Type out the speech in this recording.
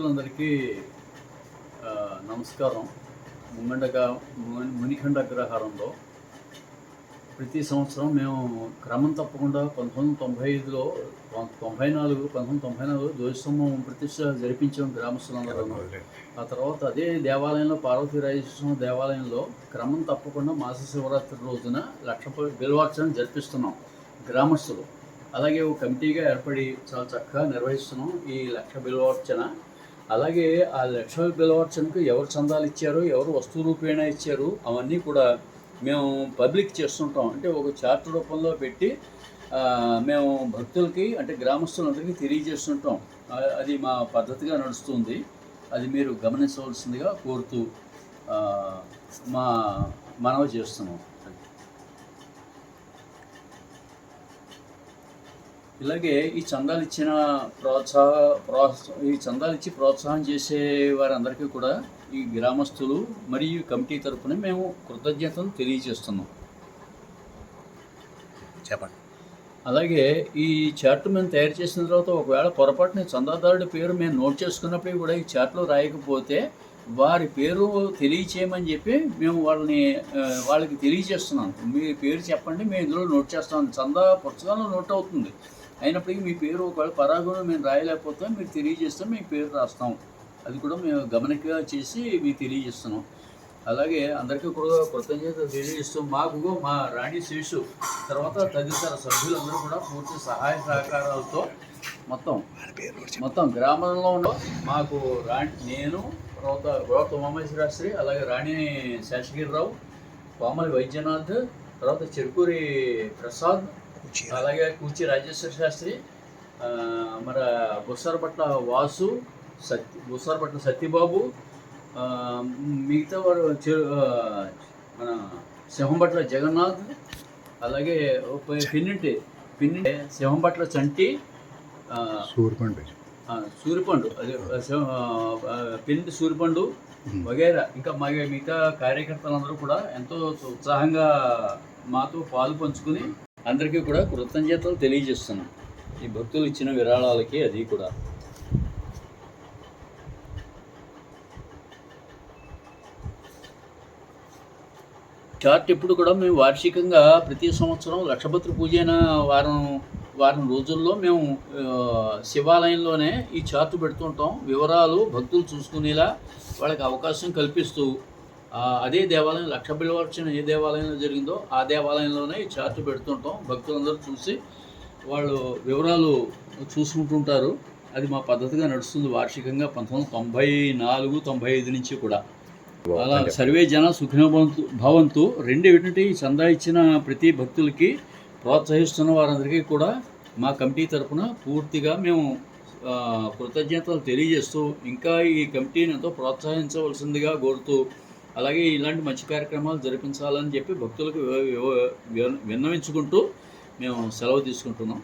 భక్తులందరికీ ఆ, నమస్కారం. ముమ్మండగా ము- మునిఖండ అగ్రహారంలో ప్రతి సంవత్సరం మేము క్రమం తప్పకుండా పంతొమ్మిది తొంభై ఐదులో తొంభై నాలుగు పంతొమ్మిది తొంభై నాలుగు ధ్వజస్తంభం ప్రతిష్ట జరిపించాం గ్రామస్తులందరూ. ఆ తర్వాత అదే దేవాలయంలో పార్వతీరాజేశ్వరం దేవాలయంలో క్రమం తప్పకుండా మాస శివరాత్రి రోజున లక్ష బిల్వార్చన జరిపిస్తున్నాం గ్రామస్తులు. అలాగే ఒక కమిటీగా ఏర్పడి చాలా చక్కగా నిర్వహిస్తున్నాం ఈ లక్ష బిల్వార్చన అలాగే ఆ లక్ష్మీ బిల్వార్చనకు ఎవరు చందాలు ఇచ్చారు ఎవరు వస్తు రూపేణా ఇచ్చారు అవన్నీ కూడా మేము పబ్లిక్ చేస్తుంటాం. అంటే ఒక చార్ట్ రూపంలో పెట్టి మేము భక్తులకి అంటే గ్రామస్తులందరికీ తెలియజేస్తుంటాం. అది మా పద్ధతిగా నడుస్తుంది. అది మీరు గమనించవలసిందిగా కోరుతూ మా మనవి చేస్తున్నాం. ఇలాగే ఈ చందాలు ఇచ్చిన ప్రోత్సాహ ప్రోత్సా ఈ చందాలు ఇచ్చి ప్రోత్సాహం చేసే వారందరికీ కూడా ఈ గ్రామస్తులు మరియు కమిటీ తరపున మేము కృతజ్ఞతలు తెలియజేస్తున్నాం. చెప్పండి. అలాగే ఈ చార్ట్ మేము తయారు చేసిన తర్వాత ఒకవేళ పొరపాటున చందాదారుడి పేరు మేము నోట్ చేసుకున్నప్పుడు కూడా ఈ చార్ట్లో రాయకపోతే వారి పేరు తెలియచేయమని చెప్పి మేము వాళ్ళని వాళ్ళకి తెలియజేస్తున్నాం. మీ పేరు చెప్పండి మేము ఇందులో నోట్ చేస్తాం. చందా పుస్తకంలో నోట్ అవుతుంది. అయినప్పటికీ మీ పేరు ఒకవేళ పరాగంలో మేము రాయలేకపోతే మీరు తెలియజేస్తే మీ పేరు రాస్తాం. అది కూడా మేము గమనికగా చేసి మీకు తెలియజేస్తున్నాం. అలాగే అందరికీ కూడా కృతజ్ఞత తెలియజేస్తూ మాకు మా రాణి శేషు తర్వాత తదితర సభ్యులందరూ కూడా పూర్తి సహాయ సహకారాలతో మొత్తం మొత్తం గ్రామంలో ఉన్న మాకు రాణి నేను తర్వాత గోత ఉమామేశ్వరాశ్రీ అలాగే రాణి శేషగిరిరావు కోమలి వైద్యనాథ్ తర్వాత చెరుకూరి ప్రసాద్ అలాగే కూచి రాజేశ్వర శాస్త్రి మన బుస్సారపట్ల వాసు సత్య బుస్సారపట్ల సత్యబాబు మిగతా ఆ, మన సింహంపట్ల జగన్నాథ్ అలాగే పిన్నింటి పిన్నింటి సింహంపట్ల చంటి ఆ, సూరిపండు అదే పిన్నింటి సూరిపండు వగైరా ఇంకా మా మిగతా కార్యకర్తలందరూ కూడా ఎంతో ఉత్సాహంగా మాతో పాలు పంచుకుని అందరికీ కూడా కృతజ్ఞతలు తెలియజేస్తున్నాం. ఈ భక్తులు ఇచ్చిన విరాళాలకి అది కూడా. చార్ట్ ఇప్పుడు కూడా మేము వార్షికంగా ప్రతి సంవత్సరం లక్షపత్రి పూజ అయిన వారం వారం రోజుల్లో మేము శివాలయంలోనే ఈ చార్ట్ పెడుతుంటాం. వివరాలు భక్తులు చూసుకునేలా వాళ్ళకి అవకాశం కల్పిస్తూ అదే దేవాలయం లక్ష బిల్వార్చన ఏ దేవాలయంలో జరిగిందో ఆ దేవాలయంలోనే ఈ చార్ట్ పెడుతుంటాం. భక్తులందరూ చూసి వాళ్ళు వివరాలు చూసుకుంటుంటారు. అది మా పద్ధతిగా నడుస్తుంది వార్షికంగా పంతొమ్మిది తొంభై నాలుగు తొంభై ఐదు నుంచి కూడా. అలా సర్వే జన సుఖిన భవంతు రెండు ఏంటంటే ఈ చందా ఇచ్చిన ప్రతి భక్తులకి ప్రోత్సహిస్తున్న వారందరికీ కూడా మా కమిటీ తరపున పూర్తిగా మేము కృతజ్ఞతలు తెలియజేస్తూ ఇంకా ఈ కమిటీని ఎంతో ప్రోత్సహించవలసిందిగా కోరుతూ అలాగే ఇలాంటి మంచి కార్యక్రమాలు జరిపించాలని చెప్పి భక్తులకు విన్నవించుకుంటూ మేము సెలవు తీసుకుంటున్నాం.